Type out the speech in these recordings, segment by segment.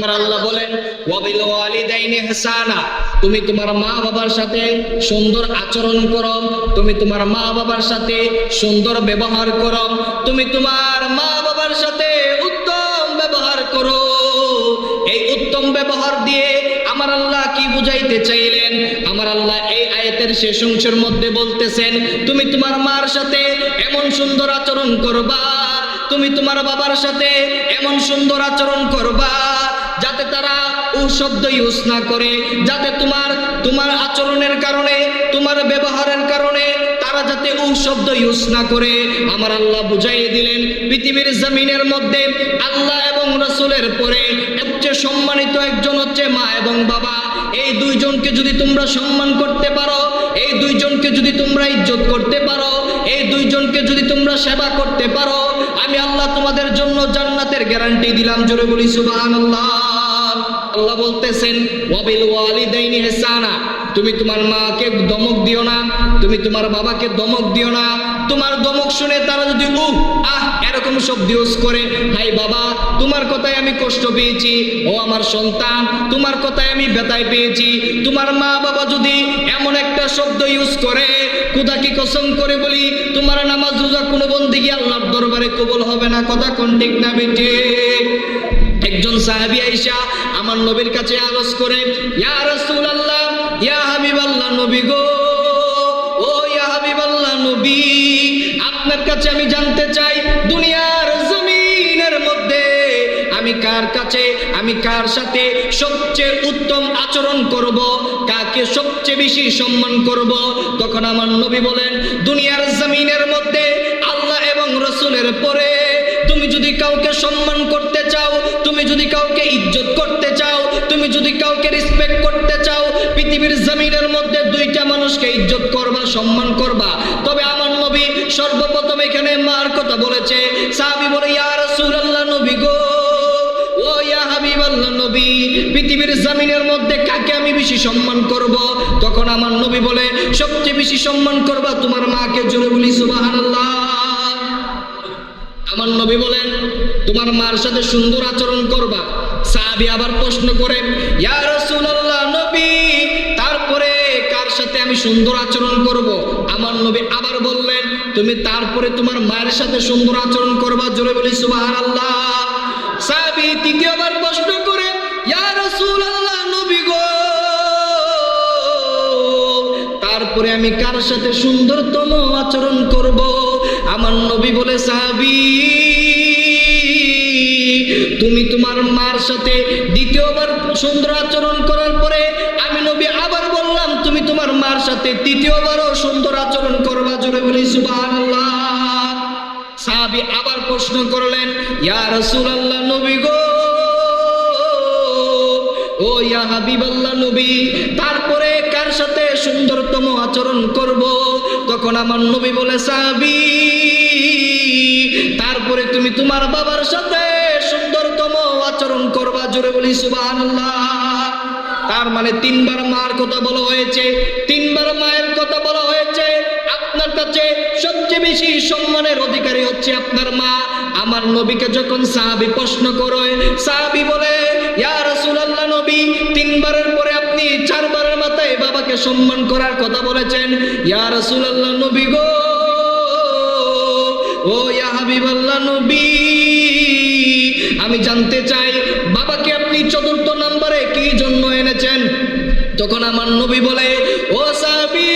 আমার আল্লাহ বলেন, ওয়াবিল ওয়ালিদাইনি ইহসানা তুমি তোমার মা বাবার সাথে সুন্দর আচরণ করো, তুমি তোমার মা বাবার সাথে সুন্দর ব্যবহার করো, তুমি তোমার মা বাবার সাথে উত্তম ব্যবহার করো। এই উত্তম ব্যবহার দিয়ে আমার আল্লাহ কি বুঝাইতে চাইলেন? আমার আল্লাহ এই আয়াতের শেষ অংশের মধ্যে বলতেছেন, তুমি তোমার মার সাথে এমন সুন্দর আচরণ করবা, তুমি তোমার বাবার সাথে এমন সুন্দর আচরণ করবা যাতে তারা ও শব্দ ইউজ না করে, যাতে তোমার তোমার আচরণের কারণে, তোমার ব্যবহারের কারণে তারা যাতে ও শব্দ ইউজ না করে। আমার আল্লাহ বুঝাইয়ে দিলেন, পৃথিবীর জমিনের মধ্যে আল্লাহ এবং রসুলের পরে সবচেয়ে সম্মানিত একজন হচ্ছে মা এবং বাবা। এই দুইজনকে যদি তোমরা সম্মান করতে পারো, এই দুইজনকে যদি তোমরা ইজ্জত করতে পারো, এই দুইজনকে যদি তোমরা সেবা করতে পারো, আমি আল্লাহ তোমাদের জন্য জান্নাতের গ্যারান্টি দিলাম। জোরে বলি, সুবহানাল্লাহ। আল্লাহ বলতেছেন, ওয়াবিল ওয়ালিদাইনি ইহসানা। তুমি তোমার মাকে দমক দিও না, তুমি তোমার বাবাকে দমক দিও না। তোমার দমক শুনে তারা যদি, উহ, আহ, এরকম শব্দ ইউজ করে, হাই বাবা, তোমার কথায় আমি কষ্ট পেয়েছি। ও আমার সন্তান, তোমার কথায় আমি ব্যথায় পেয়েছি। তোমার মা বাবা যদি এমন একটা শব্দ ইউজ করে কোথা কি কসম করে বলি, তোমার নামাজ রোজা কোনো বন্দিগি আল্লাহর দরবারে কবুল হবে না? কথা কোন ঠিক না বেটে একজন সাহাবী আইসা আমার নবীর কাছে আরজ করে, ইয়া রাসূলুল্লাহ, ইয়া নবী গো, ও ইয়া নবী, আপনার কাছে আমি জানতে চাই, দুনিয়ার কার কাছে, আমি কার সাথে সবচেয়ে উত্তম আচরণ করব, কাকে সবচেয়ে বেশি সম্মান করব? তখন আমার নবী বলেন, দুনিয়ার জমিনের মধ্যে আল্লাহ এবং রসুলের পরে কাউকে সম্মান করতে চাও, তুমি যদি কাউকে ইজ্জত করতে চাও, তুমি যদি কাউকে রেসপেক্ট করতে চাও, পৃথিবীর জমিনের মধ্যে দুইটা মানুষকে ইজ্জত করবা, সম্মান করবা। তবে আমার নবী সর্বপ্রথম এখানে মার কথা বলেছে। সাহাবী বলে, ইয়া রাসূলুল্লাহ নবী গো, ও ইয়া হাবিবাল্লাহ নবী, পৃথিবীর জমিনের মধ্যে কাকে আমি বেশি সম্মান করব? তখন আমার নবী বলে, সবচেয়ে বেশি সম্মান করবা তোমার মাকে জোরে বলি, সুবহানাল্লাহ। আমার নবী বলেন, তোমার মার সাথে সুন্দর আচরণ করবা। সাহাবী আবার প্রশ্ন করে নবী, তারপরে কার সাথে আমি সুন্দর আচরণ করব? আমার নবী আবার বললেন, তুমি তারপরে তোমার মায়ের সাথে সুন্দর আচরণ করবা? জোরে বলি, সুবহানাল্লাহ। সাহাবী তৃতীয়বার প্রশ্ন করে, ইয়া রাসূলুল্লাহ নবী গো, তারপরে আমি কার সাথে সুন্দরতম আচরণ করব? আমার নবী বলে, সাহাবি, তুমি তোমার মার সাথে দ্বিতীয়বার সুন্দর আচরণ করার পরে আমি নবী আবার বললাম, তুমি তোমার মার সাথে তৃতীয়বারও সুন্দর আচরণ করবা জোরে বলি সাহাবি আবার প্রশ্ন করলেন, ইয়া রাসূলুল্লাহ নবী গো, ও ইয়া হাবিবাল্লাহ নবী, তারপরে কার সাথে সুন্দরতম আচরণ করব? তখন আমার নবী বলে, সাহাবি তারপরে তুমি তোমার বাবার সাথে সুন্দরতম আচরণ করবা, জোরে বলি সুবহানাল্লাহ। তার মানে তিনবার মার কথা বলা হয়েছে, তিনবার মায়ের কথা বলা হয়েছে। আপনার কাছে সবচেয়ে বেশি সম্মানের অধিকারী হচ্ছে আপনার মা। আমার নবীকে যখন সাহাবি প্রশ্ন করে, সাহাবি বলে, ইয়া রাসূলুল্লাহ নবী, তিনবারের পরে আপনি চারবারের মাথায় বাবাকে সম্মান করার কথা বলেছেন? ইয়া রাসূলুল্লাহ নবী গো ও ইয়া হাবিবাল্লাহ নবী, আমি জানতে চাই বাবাকে আপনি চতুর্থ নম্বরে কি জন্য এনেছেন? তখন আমার নবী বলে, ও সাহাবী,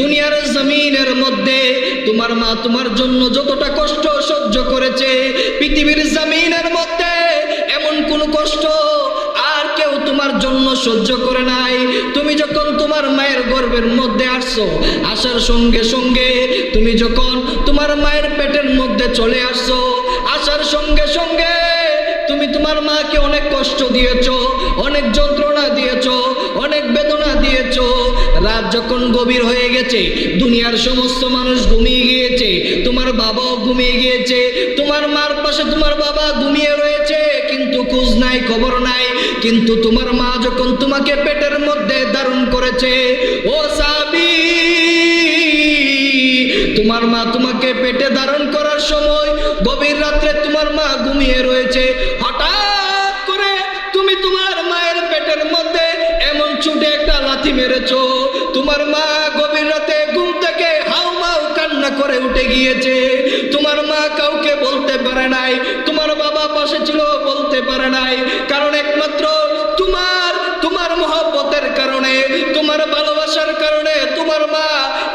দুনিয়ার জমিনের মধ্যে তোমার মা তোমার জন্য যতটা কষ্ট সহ্য করেছে, পৃথিবীর জমিনের মধ্যে এমন কোন কষ্ট সহ্য করে নাই। তুমি যখন তোমার মায়ের গর্ভের মধ্যে আসছো, আসার সঙ্গে সঙ্গে তুমি যখন তোমার মায়ের পেটের মধ্যে চলে আসছো, আসার সঙ্গে সঙ্গে তুমি তোমার মাকে অনেক কষ্ট দিয়েছ, অনেক যন্ত্রণা দিয়েছ, অনেক বেদনা দিয়েছ। রাত যখন গভীর হয়ে গেছে, দুনিয়ার সমস্ত মানুষ ঘুমিয়ে গিয়েছে, তোমার বাবাও ঘুমিয়ে গিয়েছে, তোমার মার পাশে তোমার বাবা ঘুমিয়ে রয়েছে। খোঁজ নাই, খবর নাই। কিন্তু তোমার মা যখন তোমাকে পেটের মধ্যে ধারণ করেছে, ও সাবি, তোমার মা তোমাকে পেটে ধারণ করার সময় গভীর রাত্রে তোমার মা ঘুমিয়ে রয়েছে। হঠাৎ করে পেটের মধ্যে এমন ছুটে একটা লাথি মেরেছো। তোমার মা গভীর রাতে ঘুম থেকে হাউ মাউ কান্না করে উঠে গিয়েছে। তোমার মা কাউকে বলতে পারে নাই। তোমার বাবা পাশে ছিল বলতে পারে নাই। কারণ একমাত্র তোমার তোমার মহব্বতের কারণে, তোমার ভালোবাসার কারণে তোমার মা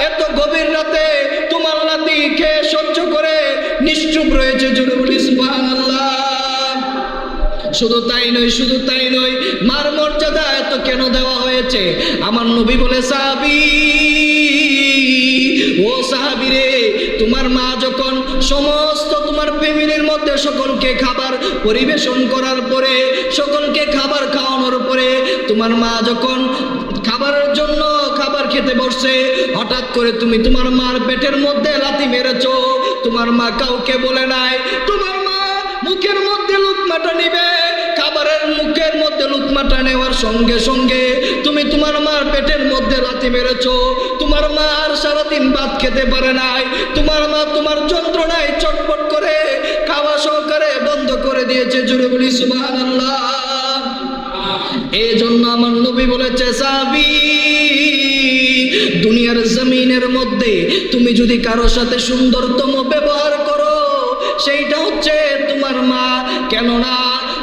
এত গভীর রাতে তোমার লাতি খেয়ে সহ্য করে নিশ্চুপ রয়েছে বলি সুবহানাল্লাহ। শুধু তাই নয়, শুধু তাই নয়, মার মর্যাদা এত কেন দেওয়া হয়েছে? আমার নবী বলে সাহাবি, ও সাহাবি রে তোমার মা যখন সমস্ত তোমার ফ্যামিলির মধ্যে সকলকে খাবার পরিবেশন করার পরে, সকলকে খাবার খাওয়ানোর পরে, তোমার মা যখন খাবারের জন্য খাবার খেতে বসছে হঠাৎ করে তুমি তোমার মার পেটের মধ্যে লাথি মেরেছো। তোমার মা কাউকে বলে নাই, তোমার মা মুখের মধ্যে লুকমাটা নিবে। খাবারের মুখের মধ্যে লুকমাটা নেওয়ার সঙ্গে সঙ্গে তুমি তোমার মার পেটের মধ্যে লাথি মেরেছো। তোমার মা আর সারাদিন ভাত খেতে পারে নাই। তোমার মা তোমার যন্ত্রণায় চটপট করে খাওয়া সহকারে বন্ধ করে দিয়েছে। জুড়ে বলি এই জন্য আমার নবী বলেছে সাবি দুনিয়ার জমিনের মধ্যে তুমি যদি কারোর সাথে সুন্দরতম ব্যবহার করো, সেইটা হচ্ছে তোমার মা। কেননা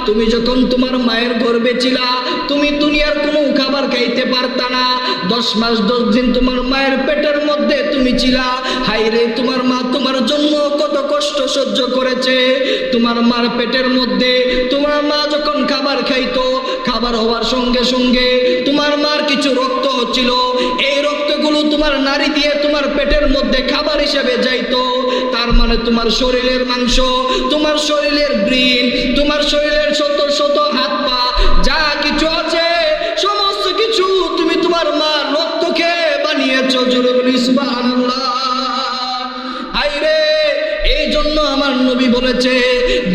তুমি যখন তোমার মায়ের গর্বে ছিলা তুমি দুনিয়ার কোনো খাবার খাইতে পারতা না। দশ মাস, দশ দিন তোমার মায়ের পেটের মধ্যে তুমি ছিলা। হাইরে তোমার মা তোমার জন্য কত কষ্ট সহ্য করেছে। তোমার মার পেটের মধ্যে তোমার মা যখন খাবার খাইতো, খাবার হওয়ার সঙ্গে সঙ্গে তোমার মার কিছু রক্ত হচ্ছিল এই রক্তগুলো তোমার নারী দিয়ে তোমার পেটের মধ্যে খাবার হিসেবে যাইতো, তার মানে তোমার শরীরের মাংস, তোমার শরীরের ব্রিন তোমার শরীরের শত শত হাত পা, যা কিছু আছে, সমস্ত কিছু তুমি তোমার মা রক্ত খেয়ে বানিয়েছো জোরে বলি আইরে এই জন্য আমার নবী বলেছে,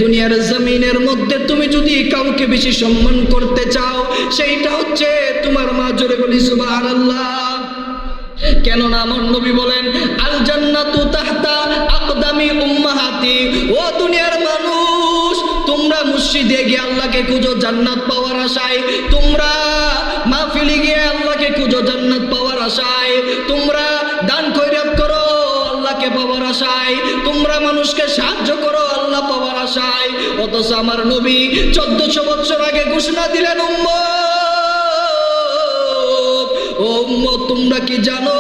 দুনিয়ার জমিনের মধ্যে তুমি যদি কাউকে বেশি সম্মান করতে চাও, সেইটা হচ্ছে তোমার মা, জোরে বলি সুবহানাল্লাহ। কেননা আমার নবী বলেন আল জান্নাতু তাহতা আকদামি উম্মাহাতি, ও দুনিয়ার মানুষ, তোমরা মসজিদে গিয়ে আল্লাহকে খুঁজো, জান্নাত পাওয়ার আশায়। তোমরা মাহফিলে গিয়ে আল্লাহকে খুঁজো, জান্নাত পাওয়ার আশায়। তোমরা দান খৈরাত করো, আল্লাহকে পাওয়ার আশায়। তোমরা মানুষকে সাহায্য করো, আল্লাহ পাওয়ার আশায়। অথচ আমার নবী চোদ্দশো বছর আগে ঘোষণা দিলেন, উম্মত তোমরা কি জানো?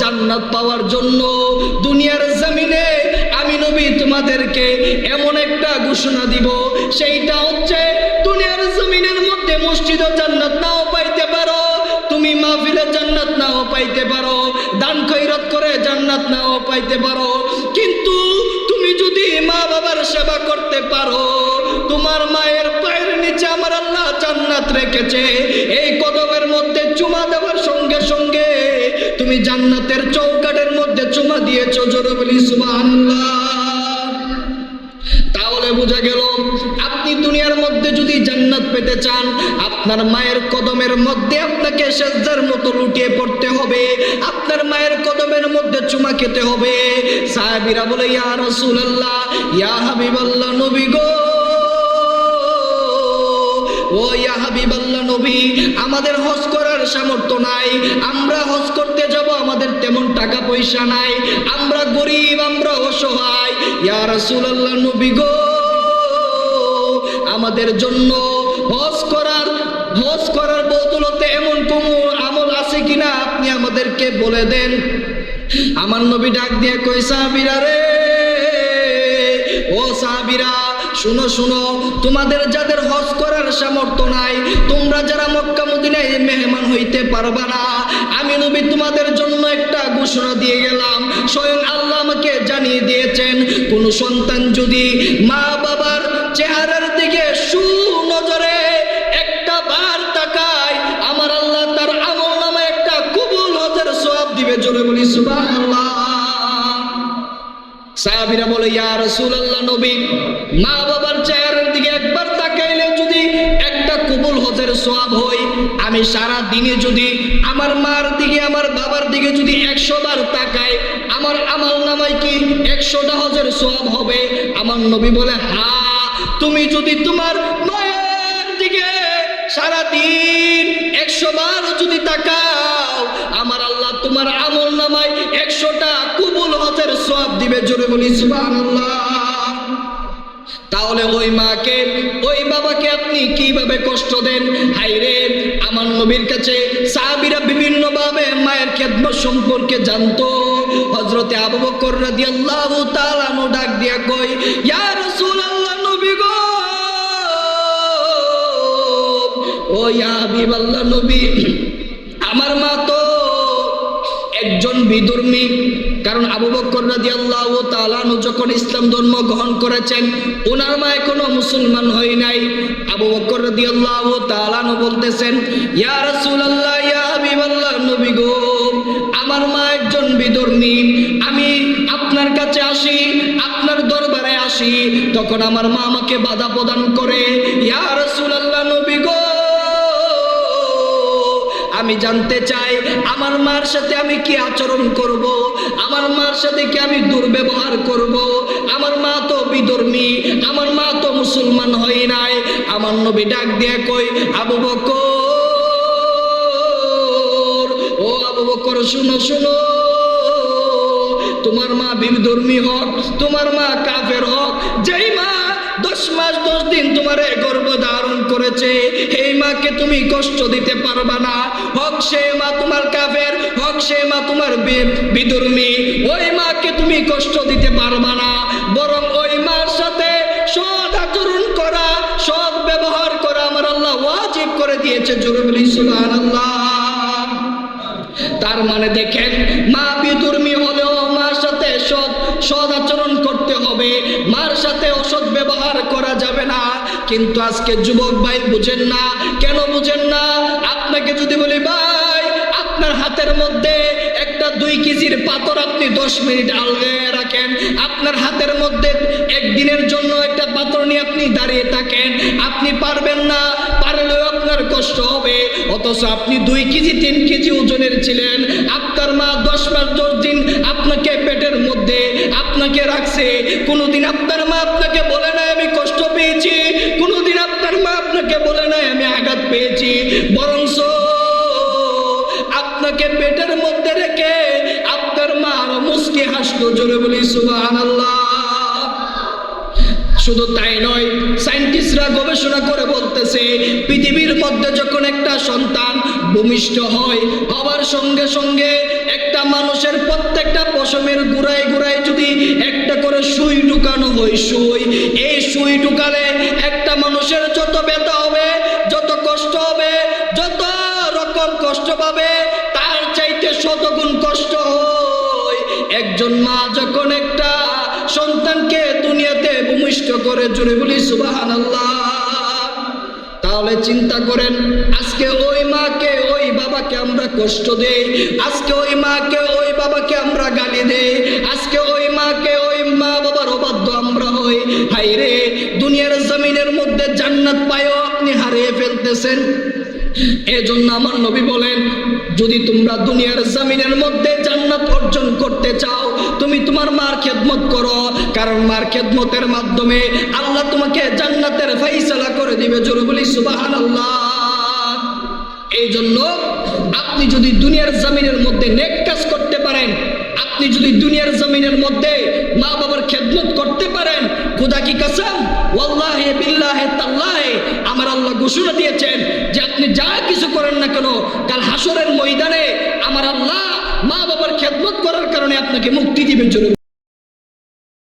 জান্নাত পাওয়ার জন্য দুনিয়ার জমিনে আমি নবী তোমাদেরকে এমন একটা ঘোষণা দিব, সেইটা হচ্ছে দুনিয়ার জমিনের মধ্যে মসজিদ জান্নাত নাও পাইতে পারো, তুমি মাহফিলে জান্নাত নাও পাইতে পারো, দান খৈরত করে জান্নাত নাও পাইতে পারো, কিন্তু তুমি যদি মা বাবার সেবা করতে পারো, তোমার মায়ের পায়ের নিচে আমার আল্লাহ জান্নাত রেখেছে, এই কদমের মধ্যে চুমা দেওয়ার সঙ্গে সঙ্গে তুমি জান্নাতের চৌকাটের মধ্যে চুমা দিয়েছ জোরে বলি তাহলে বোঝা গেল, আপনি দুনিয়ার মধ্যে যদি জান্নাত পেতে চান, আপনার মায়ের কদমের মধ্যে আপনাকে সেজদার মতো লুটিয়ে পড়তে হবে, আপনার মায়ের কদমের মধ্যে চুমা খেতে হবে। সাহাবীরা বলে, ইয়া রাসূলুল্লাহ, ইয়া হাবিবাল্লাহ, নবী গো। ও ইয়া হাবিবাল্লাহ নবী, আমাদের হজ করার সামর্থ্য নাই, আমরা হজ করতে যাব, আমাদের তেমন টাকা পয়সা নাই, আমরা গরিব, আমরা অসহায়, ইয়া রাসূলুল্লাহ নবী গো, আমাদের জন্য হজ করার হজ করার বদলতে এমন কোনো আমল আছে কিনা আপনি আমাদেরকে বলে দেন। আমার নবী ডাক দিয়ে কই সাহাবীরা রে, ও সাহাবীরা শুনো শুনো, তোমাদের যাদের হজ করার সামর্থ্য নাই, তোমরা যারা মক্কা মদিনায় মেহমান হইতে পারবা না, আমি নবী তোমাদের জন্য একটা ঘোষণা দিয়ে গেলাম। স্বয়ং আল্লাহ আমাকে জানিয়ে দিয়েছেন, কোন সন্তান যদি মা বাবার চেহারার দিকে সুনজরে একটা বার তাকায়, আমার আল্লাহ তার আমল নামে একটা কবুল হজের সব দিবে। জোরে বলি আল্লাহ সাহাবীরা বলে, ইয়া রাসূলুল্লাহ, নবী, মা কবুল হজের সব হই, আমি সারা দিনে যদি আমার মার দিকে, আমার বাবার দিকে যদি একশো বার তাকাই, আমার আমল নামায় কি একশোটা হজের সওয়াব হবে? আমার নবী বলে, হা, তুমি যদি তোমার মায়ের দিকে সারা দিন একশো বার যদি তাকাও, আমার আল্লাহ তোমার আমল নামায় একশোটা কুবুল হজের সব দিবে। জোরে বলি, সুবহানাল্লাহ। তাহলে ওই মাকে, ওই বাবাকে আপনি কীভাবে কষ্ট দেন? হাইরে আমার নবীর কাছে সাহাবীরা বিভিন্ন ভাবে মায়ের খেদমত সম্পর্কে জানতো। হযরতে আবু বকর রাদিয়াল্লাহু তাআলা ডাক দিয়া কই ইয়া রাসূলুল্লাহ, নবী গো! ও ইয়া হাবিবাল্লাহ, নবী, আমার মা একজন বিধর্মী কারণ আবু বকর রাদিয়াল্লাহু তাআলা আনহু যখন ইসলাম ধর্ম গ্রহণ করেছেন ওনার মা এখনও মুসলমান হয় নাই। আবু বকর রাদিয়াল্লাহু তাআলা আনহু বলতেছেন, ইয়া রাসূলুল্লাহ, ইয়া হাবিবাল্লাহ, নবী গো, আমার মা একজন বিধর্মী আমি আপনার কাছে আসি, আপনার দরবারে আসি। তখন আমার মা আমাকে বাধা প্রদান করে, ইয়া রাসূলুল্লাহ, নবী গো আমি জানতে চাই, আমার মার সাথে আমি কি আচরণ করব? আমার মার সাথে কি আমি দুর্ব্যবহার করব? আমার মা তো বিধর্মী, আমার মা তো মুসলমান হয় নাই। আমার নবী ডাক দিয়া কই আবু বকর, ও আবু বকর, শুনো শুনো। তোমার মা বিধর্মী হোক, তোমার মা কাফের হোক। যেই মা দশ মাস দশ দিন তোমার গর্ভ ধারণ করেছে এই মাকে তুমি কষ্ট দিতে পারবা না। হোক সে মা তোমার কাফের, হোক সে মা তোমার বি- ওই মাকে তুমি কষ্ট দিতে পারবা না। বরং ওই মার সাথে সৎ আচরণ করা, সৎ ব্যবহার করা আমার আল্লাহ ওয়াজিব করে দিয়েছে জরুরি বলি সুবহানাল্লাহ। তার মানে দেখেন, মা বিধর্মী হলেও মার সাথে সৎ সৎ আচরণ করতে হবে। মার সাথে অসৎ ব্যবহার কিন্তু আজকে যুবক ভাই বুঝেন না। কেন বুঝেন না? আপনাকে যদি বলি, ভাই, আপনার হাতের মধ্যে একটা দুই কেজির পাথর আপনি দশ মিনিট আলগে রাখেন। আপনার হাতের মধ্যে একদিনের জন্য একটা পাথর নিয়ে আপনি দাঁড়িয়ে থাকেন। আপনি পারবেন না, পারলেও আপনার কষ্ট হবে। অথচ আপনি দুই কেজি, তিন কেজি ওজনের ছিলেন। আপনার মা দশ মাস দশ দিন আপনাকে পেটের মধ্যে আপনাকে রাখছে। কোনোদিন আপনার মা আপনাকে বলে হাসতো জোরে বলি শুধু তাই নয়, সায়েন্টিস্টরা গবেষণা করে বলতেছে, পৃথিবীর মধ্যে যখন একটা সন্তান ভূমিষ্ঠ হয়, হবার সঙ্গে সঙ্গে একটা মানুষের প্রত্যেকটা পশমের গুড়ায় গুড়ায় যদি একটা করে সুই ঢুকানো হয়, সুই, এই সুই ঢুকালে একটা মানুষের যত ব্যথা হবে, যত কষ্ট হবে, যত রকম কষ্ট পাবে, তার চাইতে শতগুণ কষ্ট একজন মা যখন একটা সন্তানকে দুনিয়াতে ভূমিষ্ঠ করে জুড়ে বলি সুবাহান তাহলে চিন্তা করেন, আজকে ওই মাকে, ওই বাবাকে আমরা কষ্ট দেই, আজকে ওই মাকে, ওই বাবাকে আমরা গালি দেই, আজকে ওই মাকে, ওই মা বাবার অবাধ্য আমরা হই। হাই রে, দুনিয়ার জমিনের মধ্যে জান্নাত পায়ও আপনি হারিয়ে ফেলতেছেন। এজন্য আমার নবী বলেন, যদি তোমরা দুনিয়ার জমিনের মধ্যে করতে চাও, তুমি তোমার মার খেদমত করো। কারণ মার খেদমতের মাধ্যমে আল্লাহ তোমাকে জান্নাতের ফাইসালা করে দিবে। জোরে বলি, সুবহানাল্লাহ। এই জন্য আপনি যদি দুনিয়ার জমিনের মধ্যে নেক কাজ করতে পারেন, আপনি যদি দুনিয়ার জমিনের মধ্যে মা বাবার খেদমত করতে পারেন, খুদা কি কাসাম? ওয়াল্লাহে বিল্লাহে তাল্লাহে। আমার আল্লাহ ঘোষণা দিয়েছেন যে আপনি যা কিছু করেন না কেন, কাল হাসরের ময়দানে আমার আল্লাহ মা বাবার খেদমত করার কারণে আপনাকে মুক্তি দিবেন জরুরি